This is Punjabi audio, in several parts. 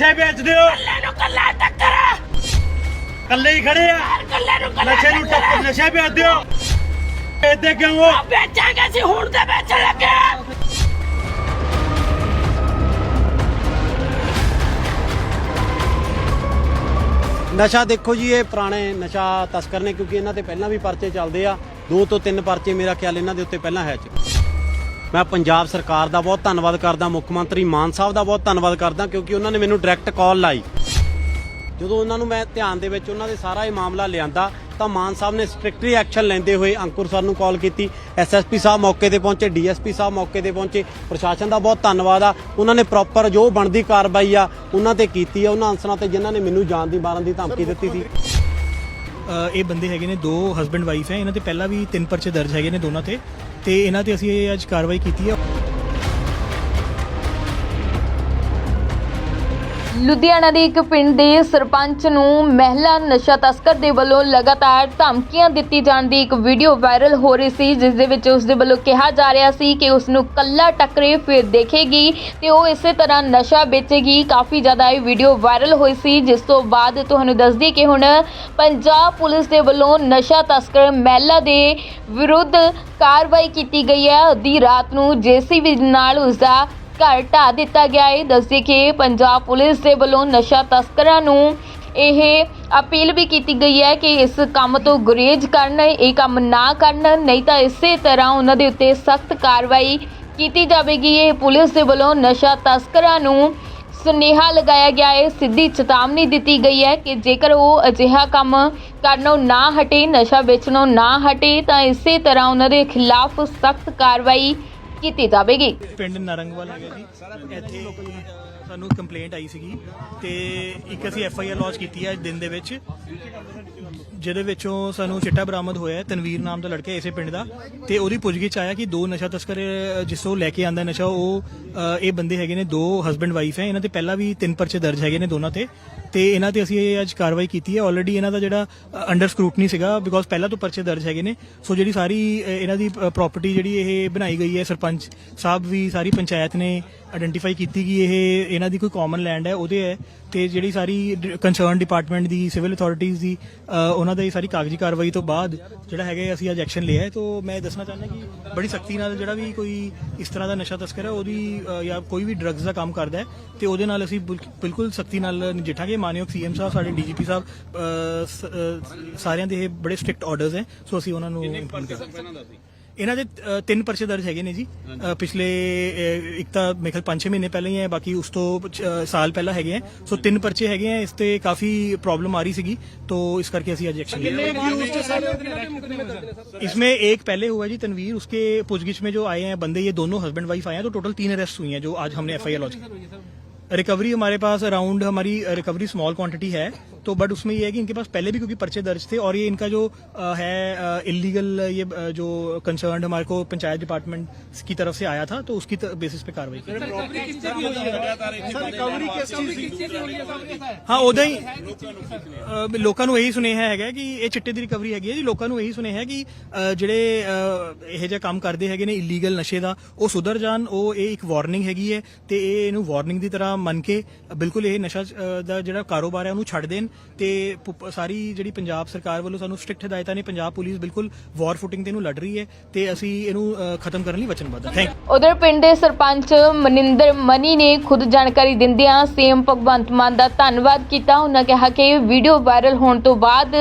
ਨਸ਼ੇ ਵੇਚਦੇ ਹੋ ਕੱਲੇ ਨੂੰ ਕੱਲਾ ਟੱਕਰ। ਕੱਲੇ ਹੀ ਖੜੇ ਆ। ਕੱਲੇ ਨੂੰ ਕੱਲਾ ਨਸ਼ੇ ਨੂੰ ਟੱਕਰ। ਨਸ਼ੇ ਵੇਚਦੇ ਹੋ ਵੇਚਦੇ ਕਿਉਂ ਹੋ? ਵੇਚਾਂਗੇ ਅਸੀਂ ਹੁਣ ਤੇ ਵੇਚਣ ਲੱਗੇ। ਨਸ਼ਾ ਦੇਖੋ ਜੀ ਇਹ ਪੁਰਾਣੇ ਨਸ਼ਾ ਤਸਕਰ ਨੇ ਕਿਉਂਕਿ ਇਹਨਾਂ ਤੇ ਪਹਿਲਾਂ ਵੀ ਪਰਚੇ ਚੱਲਦੇ ਆ। ਦੋ ਤੋਂ ਤਿੰਨ ਪਰਚੇ ਮੇਰਾ ਖਿਆਲ ਇਹਨਾਂ ਦੇ ਉੱਤੇ ਪਹਿਲਾਂ ਹੈ ਚ। ਮੈਂ ਪੰਜਾਬ ਸਰਕਾਰ ਦਾ ਬਹੁਤ ਧੰਨਵਾਦ ਕਰਦਾ ਮੁੱਖ ਮੰਤਰੀ ਮਾਨ ਸਾਹਿਬ ਦਾ ਬਹੁਤ ਧੰਨਵਾਦ ਕਰਦਾ ਕਿਉਂਕਿ ਉਹਨਾਂ ਨੇ ਮੈਨੂੰ ਡਾਇਰੈਕਟ ਕਾਲ ਲਾਈ। ਜਦੋਂ ਉਹਨਾਂ ਨੂੰ ਮੈਂ ਧਿਆਨ ਦੇ ਵਿੱਚ ਉਹਨਾਂ ਦੇ ਸਾਰਾ ਇਹ ਮਾਮਲਾ ਲਿਆਂਦਾ ਤਾਂ ਮਾਨ ਸਾਹਿਬ ਨੇ ਸਟ੍ਰਿਕਟਲੀ ਐਕਸ਼ਨ ਲੈਂਦੇ ਹੋਏ ਅੰਕੁਰ ਸਰ ਨੂੰ ਕਾਲ ਕੀਤੀ। ਐਸਐਸਪੀ ਸਾਹਿਬ ਮੌਕੇ ਤੇ ਪਹੁੰਚੇ ਡੀਐਸਪੀ ਸਾਹਿਬ ਮੌਕੇ ਤੇ ਪਹੁੰਚੇ। ਪ੍ਰਸ਼ਾਸਨ ਦਾ ਬਹੁਤ ਧੰਨਵਾਦ ਆ। ਉਹਨਾਂ ਨੇ ਪ੍ਰੋਪਰ ਜੋ ਬਣਦੀ ਕਾਰਵਾਈ ਆ ਉਹਨਾਂ ਤੇ ਕੀਤੀ ਆ। ਉਹਨਾਂ ਅਨਸਰਾਂ ਤੇ ਜਿਨ੍ਹਾਂ ਨੇ ਮੈਨੂੰ ਜਾਨ ਦੀ ਮਾਰਨ ਦੀ ਧਮਕੀ ਦਿੱਤੀ ਸੀ। ਇਹ ਬੰਦੇ ਹੈਗੇ ਨੇ ਦੋ ਹਸਬੰਡ ਵਾਈਫ ਹੈ। ਇਹਨਾਂ ਤੇ ਪਹਿਲਾਂ ਵੀ ਤਿੰਨ ਪਰਚੇ ਦਰਜ ਹੈਗੇ ਨੇ ਦੋਨਾਂ ਤੇ। ਤੇ ਇਹਨਾਂ ਤੇ ਅਸੀਂ ਇਹ ਅੱਜ ਕਾਰਵਾਈ ਕੀਤੀ ਹੈ। ਲੁਧਿਆਣਾ ਦੇ ਇੱਕ ਪਿੰਡ ਦੇ ਸਰਪੰਚ ਨੂੰ ਮਹਿਲਾ ਨਸ਼ਾ ਤਸਕਰ ਦੇ ਵੱਲੋਂ ਲਗਾਤਾਰ ਧਮਕੀਆਂ ਦਿੱਤੀ ਜਾਣ ਦੀ ਇੱਕ ਵੀਡੀਓ ਵਾਇਰਲ ਹੋ ਰਹੀ ਸੀ, ਜਿਸ ਦੇ ਵਿੱਚ ਉਸ ਦੇ ਵੱਲੋਂ ਕਿਹਾ ਜਾ ਰਿਹਾ ਸੀ ਕਿ ਉਸ ਨੂੰ ਕੱਲਾ ਟੱਕਰੇ ਫਿਰ ਦੇਖੇਗੀ ਤੇ ਉਹ ਇਸੇ ਤਰ੍ਹਾਂ ਨਸ਼ਾ ਵੇਚੇਗੀ। ਕਾਫੀ ਜ਼ਿਆਦਾ ਇਹ ਵੀਡੀਓ ਵਾਇਰਲ ਹੋਈ ਸੀ, ਜਿਸ ਤੋਂ ਬਾਅਦ ਤੁਹਾਨੂੰ ਦੱਸਦੀ ਕਿ ਹੁਣ ਪੰਜਾਬ ਪੁਲਿਸ ਦੇ ਵੱਲੋਂ ਨਸ਼ਾ ਤਸਕਰ ਮਹਿਲਾ ਦੇ ਵਿਰੁੱਧ ਕਾਰਵਾਈ ਕੀਤੀ ਗਈ ਹੈ। ਅੱਧੀ ਰਾਤ ਨੂੰ ਜੇਸੀਬੀ ਨਾਲ ਉਸ ਦਾ ਘਰ ਢਾਹ ਦਿੱਤਾ ਗਿਆ ਹੈ। ਦੱਸਦੇ ਕਿ ਪੰਜਾਬ ਪੁਲਿਸ ਦੇ ਵੱਲੋਂ ਨਸ਼ਾ ਤਸਕਰਾਂ ਨੂੰ ਇਹ ਅਪੀਲ ਵੀ ਕੀਤੀ ਗਈ ਹੈ ਕਿ ਇਸ ਕੰਮ ਤੋਂ ਗੁਰੇਜ਼ ਕਰਨ, ਇਹ ਕੰਮ ਨਾ ਕਰਨ, ਨਹੀਂ ਤਾਂ ਇਸੇ ਤਰ੍ਹਾਂ ਉਹਨਾਂ ਦੇ ਉੱਤੇ ਸਖਤ ਕਾਰਵਾਈ ਕੀਤੀ ਜਾਵੇਗੀ। ਇਹ ਪੁਲਿਸ ਦੇ ਵੱਲੋਂ ਨਸ਼ਾ ਤਸਕਰਾਂ ਨੂੰ ਸੁਨੇਹਾ ਲਗਾਇਆ ਗਿਆ ਹੈ। ਸਿੱਧੀ ਚੇਤਾਵਨੀ ਦਿੱਤੀ ਗਈ ਹੈ ਕਿ ਜੇਕਰ ਉਹ ਅਜਿਹਾ ਕੰਮ ਕਰਨੋਂ ਨਾ ਹਟੇ, ਨਸ਼ਾ ਵੇਚਣੋਂ ਨਾ ਹਟੇ, ਤਾਂ ਇਸੇ ਤਰ੍ਹਾਂ ਉਹਨਾਂ ਦੇ ਖਿਲਾਫ ਸਖਤ ਕਾਰਵਾਈ ਕੀਤੀ ਜਾਵੇਗੀ। ਪਿੰਡ ਨਰੰਗਵਾਲ ਹੈਗਾ ਜੀ। ਇੱਥੇ ਸਾਨੂੰ ਕੰਪਲੇਂਟ ਆਈ ਸੀਗੀ ਤੇ ਇੱਕ ਅਸੀਂ ਐਫ ਆਈ ਆਰ ਲੌਂਚ ਕੀਤੀ ਹੈ ਅੱਜ ਦਿਨ ਦੇ ਵਿੱਚ। ਜਿਹਦੇ ਵਿੱਚੋਂ ਸਾਨੂੰ ਚਿੱਟਾ ਬਰਾਮਦ ਹੋਇਆ ਹੈ ਤਨਵੀਰ ਨਾਮ ਦਾ ਲੜਕਾ ਇਸੇ ਪਿੰਡ ਦਾ। ਤੇ ਉਹਦੀ ਪੁੱਛਗਿੱਛ ਆਇਆ ਕਿ ਦੋ ਨਸ਼ਾ ਤਸਕਰ ਅ, ਜਿਸ ਤੋਂ ਲੈ ਕੇ ਆਂਦਾ ਨਸ਼ਾ ਉਹ ਅ, ਇਹ ਬੰਦੇ ਹੈਗੇ ਨੇ ਦੋ ਹਸਬੰਡ ਵਾਈਫ ਹੈ। ਇਹਨਾਂ ਤੇ ਪਹਿਲਾਂ ਵੀ ਤਿੰਨ ਪਰਚੇ ਦਰਜ ਹੈਗੇ ਨੇ ਦੋਨਾਂ ਤੇ। ਤੇ ਇਹਨਾਂ ਤੇ ਅਸੀਂ ਇਹ ਅੱਜ ਕਾਰਵਾਈ ਕੀਤੀ ਹੈ। ਆਲਰੇਡੀ ਇਹਨਾਂ ਦਾ ਜਿਹੜਾ ਅੰਡਰ ਸਕਰੂਟਨੀ ਸੀਗਾ ਬਿਕੋਜ਼ ਪਹਿਲਾਂ ਤੋਂ ਪਰਚੇ ਦਰਜ ਹੈਗੇ ਨੇ। ਸੋ ਜਿਹੜੀ ਸਾਰੀ ਅ, ਇਹਨਾਂ ਦੀ ਪ੍ਰਾਪਰਟੀ ਜਿਹੜੀ ਇਹ ਬਣਾਈ ਗਈ ਹੈ ਸਰਪੰਚ ਸਾਹਿਬ ਵੀ ਸਾਰੀ ਪੰਚਾਇਤ ਨੇ ਆਇਡੈਂਟੀਫਾਈ ਕੀਤੀ ਕਿ ਇਹ ਇਹਨਾਂ ਦੀ ਕੋਈ ਕਾਮਨ ਲੈਂਡ ਹੈ ਉਹਦੇ ਹੈ। ਤੇ ਜਿਹੜੀ ਸਾਰੀ ਕੰਸਰਨ ਡਿਪਾਰਟਮੈਂਟ ਦੀ ਸਿਵਲ ਅਥਾਰਟੀਆਂ ਦੀ ਅ, ਉਹਨਾਂ ਦਾ ਇਹ ਸਾਰੀ ਕਾਗਜ਼ੀ ਕਾਰਵਾਈ ਤੋਂ ਬਾਅਦ ਜਿਹੜਾ ਹੈਗਾ ਅਸੀਂ ਅੱਜ ਐਕਸ਼ਨ ਲਿਆ ਹੈ ਤੋਂ ਮੈਂ ਦੱਸਣਾ ਚਾਹੁੰਦਾ ਕਿ ਬੜੀ ਸਖਤੀ ਨਾਲ ਜਿਹੜਾ ਵੀ ਕੋਈ ਇਸ ਤਰ੍ਹਾਂ ਦਾ ਨਸ਼ਾ ਤਸਕਰ ਹੈ ਉਹਦੀ ਅ, ਜਾਂ ਕੋਈ ਵੀ ਡਰੱਗਸ ਦਾ ਕੰਮ ਕਰਦਾ ਹੈ ਤੇ ਉਹਦੇ ਨਾਲ ਅਸੀਂ ਬਿਲਕ- ਬਿਲਕੁਲ ਸਖਤੀ ਨਾਲ ਨਜਿੱਠਾਂਗੇ। ਮਾਨਯੋਗ ਸੀਐਮ ਸਾਹਿਬ ਸਾਡੇ ਡੀਜੀਪੀ ਸਾਹਿਬ ਅ, ਸ- ਅ, ਸਾਰਿਆਂ ਦੇ ਇਹ ਬੜੇ ਸਟ੍ਰਿਕਟ ਆਰਡਰਸ ਹੈ ਸੋ ਅਸੀਂ ਉਹਨਾਂ ਨੂੰ ਇਹਨਾਂ ਦੇ ਅ, ਤਿੰਨ ਪਰਚੇ ਦਰਜ ਹੈਗੇ ਨੇ ਜੀ ਅ, ਪਿਛਲੇ ਅ, ਇੱਕ ਤਾਂ ਮੇਰੇ ਖਿਆਲ 5-6 ਮਹੀਨੇ ਪਹਿਲਾਂ ਹੀ ਹੈ ਬਾਕੀ ਉਸ ਤੋਂ ਅ, ਸਾਲ ਪਹਿਲਾਂ ਹੈਗੇ ਹੈ ਸੋ ਤਿੰਨ ਪਰਚੇ ਹੈਗੇ ਹੈ ਇਸ ਤੇ ਕਾਫੀ ਪ੍ਰੋਬਲਮ ਆ ਰਹੀ ਸੀਗੀ तो इस करके ਅਸੀਂ आज एक्शन लिया इसमें एक पहले हुआ है जी तनवीर उसके पूछगिछ में जो आए हैं बंदे ये दोनों हस्बैंड वाइफ आए हैं तो टोटल तीन अरेस्ट हुई हैं जो आज हमने एफआईआर लॉन्च की रिकवरी हमारे पास अराउंड हमारी रिकवरी स्मॉल क्वांटिटी है तो बट उसमें ये है कि इनके पास पहले भी क्योंकि पर्चे दर्ज थे और ये इनका जो अ, है इलीगल ये अ, जो कंसर्न हमारे को पंचायत डिपार्टमेंट की तरफ से आया था तो उसकी बेसिस पे कार्रवाई की ਹਾਂ ਉਦਾਂ ਹੀ ਅਹ, ਲੋਕਾਂ ਨੂੰ ਇਹੀ ਸੁਨੇਹਾ ਹੈਗਾ ਕਿ ਇਹ ਚਿੱਟੇ ਦੀ ਰਿਕਵਰੀ ਹੈਗੀ ਹੈ ਜੀ ਲੋਕਾਂ ਨੂੰ ਇਹੀ ਸੁਨੇਹਾ ਹੈ ਕਿ ਅਹ, ਜਿਹੜੇ ਅਹ, ਇਹੋ ਜਿਹਾ ਕੰਮ ਕਰਦੇ ਹੈਗੇ ਨੇ ਇਲੀਗਲ ਨਸ਼ੇ ਦਾ ਉਹ ਸੁਧਰ ਜਾਣ ਉਹ ਇਹ ਇੱਕ ਵਾਰਨਿੰਗ ਹੈਗੀ ਹੈ ਤੇ ਇਹ ਇਹਨੂੰ ਵਾਰਨਿੰਗ ਦੀ ਤਰ੍ਹਾਂ ਮੰਨ ਕੇ ਬਿਲਕੁਲ ਇਹ ਨਸ਼ਾ ਅਹ, ਦਾ ਜਿਹੜਾ ਕਾਰੋਬਾਰ ਹੈ ਉਹਨੂੰ ਛੱਡ ਦੇਣ ਤੇ ਪੁ- ਸਾਰੀ ਜਿਹੜੀ ਪੰਜਾਬ ਸਰਕਾਰ ਵੱਲੋਂ ਸਾਨੂੰ ਸਟ੍ਰਿਕਟ ਹਦਾਇਤਾਂ ਨੇ ਪੰਜਾਬ ਪੁਲਿਸ ਬਿਲਕੁਲ ਵਾਰ ਫੁਟਿੰਗ ਤੇ ਇਹਨੂੰ ਲੜ ਰਹੀ ਹੈ ਤੇ ਅਸੀਂ ਇਹਨੂੰ ਅਹ, ਖਤਮ ਕਰਨ ਲਈ ਵਚਨਬੱਧ ਹਾਂ। ਥੈਂਕ ਉਧਰ ਪਿੰਡ ਦੇ ਸਰਪੰਚ ਮਨਿੰਦਰ ਮਨੀ ਨੇ ਖੁਦ ਜਾਣਕਾਰੀ ਦਿੰਦਿਆਂ ਸੀਐਮ ਭਗਵੰਤ ਮਾਨ ਦਾ ਧੰਨਵਾਦ ਕੀਤਾ। ਉਹਨਾਂ ਕਿਹਾ ਕਿ ਵੀਡੀਓ ਵਾਇਰਲ ਹੋਣ ਤੋਂ ਬਾਅਦ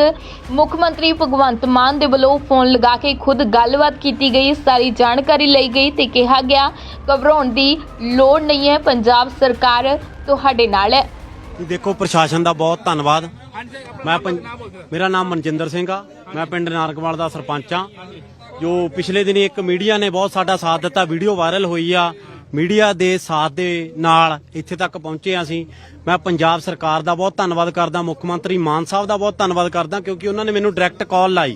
ਮੁੱਖ ਮੰਤਰੀ ਭਗਵੰਤ ਮਾਨ ਦੇ ਵੱਲੋਂ ਫੋਨ ਲਗਾ ਕੇ ਖੁਦ ਗੱਲਬਾਤ ਕੀਤੀ ਗਈ ਸਾਰੀ ਜਾਣਕਾਰੀ ਲਈ ਗਈ ਤੇ ਕਿਹਾ ਗਿਆ ਘਬਰਾਉਣ ਦੀ ਲੋੜ ਨਹੀਂ ਹੈ। ਪੰਜਾਬ ਸਰਕਾਰ ਤੁਹਾਡੇ ਨਾਲ ਹੈ। ਦੇਖੋ ਪ੍ਰਸ਼ਾਸਨ ਦਾ ਬਹੁਤ ਧੰਨਵਾਦ। ਮੈਂ ਪੰ- ਮੇਰਾ ਨਾਮ ਮਨਜਿੰਦਰ ਸਿੰਘ ਆ। ਮੈਂ ਪਿੰਡ ਨਾਰਕਵਾਲ ਦਾ ਸਰਪੰਚ ਆ। ਜੋ ਪਿਛਲੇ ਦਿਨੀ ਇੱਕ ਮੀਡੀਆ ਨੇ ਬਹੁਤ ਸਾਡਾ ਸਾਥ ਦਿੱਤਾ ਵੀਡੀਓ ਵਾਇਰਲ ਹੋਈ ਆ। ਮੀਡੀਆ ਦੇ ਸਾਥ ਦੇ ਨਾਲ ਇੱਥੇ ਤੱਕ ਪਹੁੰਚੇ ਹਾਂ ਅਸੀਂ। ਮੈਂ ਪੰਜਾਬ ਸਰਕਾਰ ਦਾ ਬਹੁਤ ਧੰਨਵਾਦ ਕਰਦਾ ਮੁੱਖ ਮੰਤਰੀ ਮਾਨ ਸਾਹਿਬ ਦਾ ਬਹੁਤ ਧੰਨਵਾਦ ਕਰਦਾ ਕਿਉਂਕਿ ਉਹਨਾਂ ਨੇ ਮੈਨੂੰ ਡਾਇਰੈਕਟ ਕਾਲ ਲਾਈ।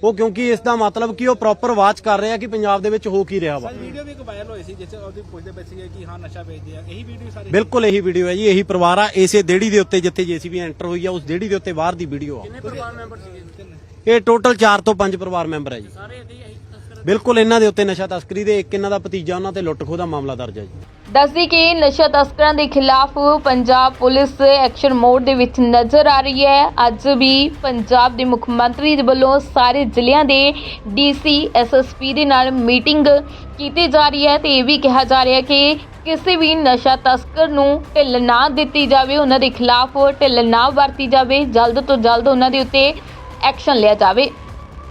ਉਹ ਕਿਉਂਕਿ ਇਸ ਦਾ ਮਤਲਬ ਕਿ ਉਹ ਪ੍ਰੋਪਰ ਵਾਚ ਕਰ ਰਿਹਾ ਕਿ ਪੰਜਾਬ ਦੇ ਵਿੱਚ ਹੋ ਕੀ ਰਿਹਾ ਵਾ। ਵੀਡੀਓ ਵੀ ਇੱਕ ਵਾਇਰਲ ਹੋਈ ਸੀ ਜਿਸ ਉਹਦੀ ਪੁੱਛਦੇ ਪਏ ਸੀਗੇ ਕਿ ਹਾਂ ਨਸ਼ਾ ਵੇਚਦੇ ਆ। ਇਹੀ ਵੀਡੀਓ ਸਾਰੇ ਬਿਲਕੁਲ ਇਹੀ ਵੀਡੀਓ ਹੈ ਜੀ ਇਹੀ ਪਰਿਵਾਰ ਆ। ਇਸੇ ਦੇੜੀ ਦੇ ਉੱਤੇ ਜਿੱਥੇ ਜੀਸੀਬੀ ਐਂਟਰ ਹੋਈ ਆ ਉਸ ਦੇੜੀ ਦੇ ਉੱਤੇ ਬਾਹਰ ਦੀ ਵੀਡੀਓ ਆ। ਕਿੰਨੇ ਪਰਿਵਾਰ ਮੈਂਬਰ ਸੀਗੇ? ਇਹ ਟੋਟਲ 4 ਤੋਂ 5 ਪਰਿਵਾਰ ਮੈਂਬਰ ਹੈ ਜੀ ਬਿਲਕੁਲ ਇਹਨਾਂ ਦੇ ਉੱਤੇ ਨਸ਼ਾ ਤਸਕਰੀ ਦੇ ਇੱਕ ਇਹਨਾਂ ਦਾ ਭਤੀਜਾ ਉਹਨਾਂ ਤੇ ਲੁੱਟ ਖੋਹ ਦਾ ਮਾਮਲਾ ਦਰਜ ਹੈ ਜੀ। ਦੱਸਦੀ ਕਿ ਨਸ਼ਾ ਤਸਕਰਾਂ ਦੇ ਖਿਲਾਫ ਪੰਜਾਬ ਪੁਲਿਸ ਐਕਸ਼ਨ ਮੋਡ ਦੇ ਵਿੱਚ ਨਜ਼ਰ ਆ ਰਹੀ ਹੈ। ਅੱਜ ਵੀ ਪੰਜਾਬ ਦੇ ਮੁੱਖ ਮੰਤਰੀ ਦੇ ਵੱਲੋਂ ਸਾਰੇ ਜ਼ਿਲ੍ਹਿਆਂ ਦੇ ਡੀਸੀ ਐਸਐਸਪੀ ਦੇ ਨਾਲ ਮੀਟਿੰਗ ਕੀਤੀ ਜਾ ਰਹੀ ਹੈ ਤੇ ਇਹ ਵੀ ਕਿਹਾ ਜਾ ਰਿਹਾ ਕਿ ਕਿਸੇ ਵੀ ਨਸ਼ਾ ਤਸਕਰ ਨੂੰ ਢਿੱਲ ਨਾ ਦਿੱਤੀ ਜਾਵੇ, ਉਹਨਾਂ ਦੇ ਖਿਲਾਫ ਢਿੱਲ ਨਾ ਵਰਤੀ ਜਾਵੇ, ਜਲਦ ਤੋਂ ਜਲਦ ਉਹਨਾਂ ਦੇ ਉੱਤੇ ਐਕਸ਼ਨ ਲਿਆ ਜਾਵੇ।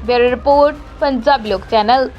ਬਿਊਰੋ ਰਿਪੋਰਟ, ਪੰਜਾਬ ਲੋਕ ਚੈਨਲ।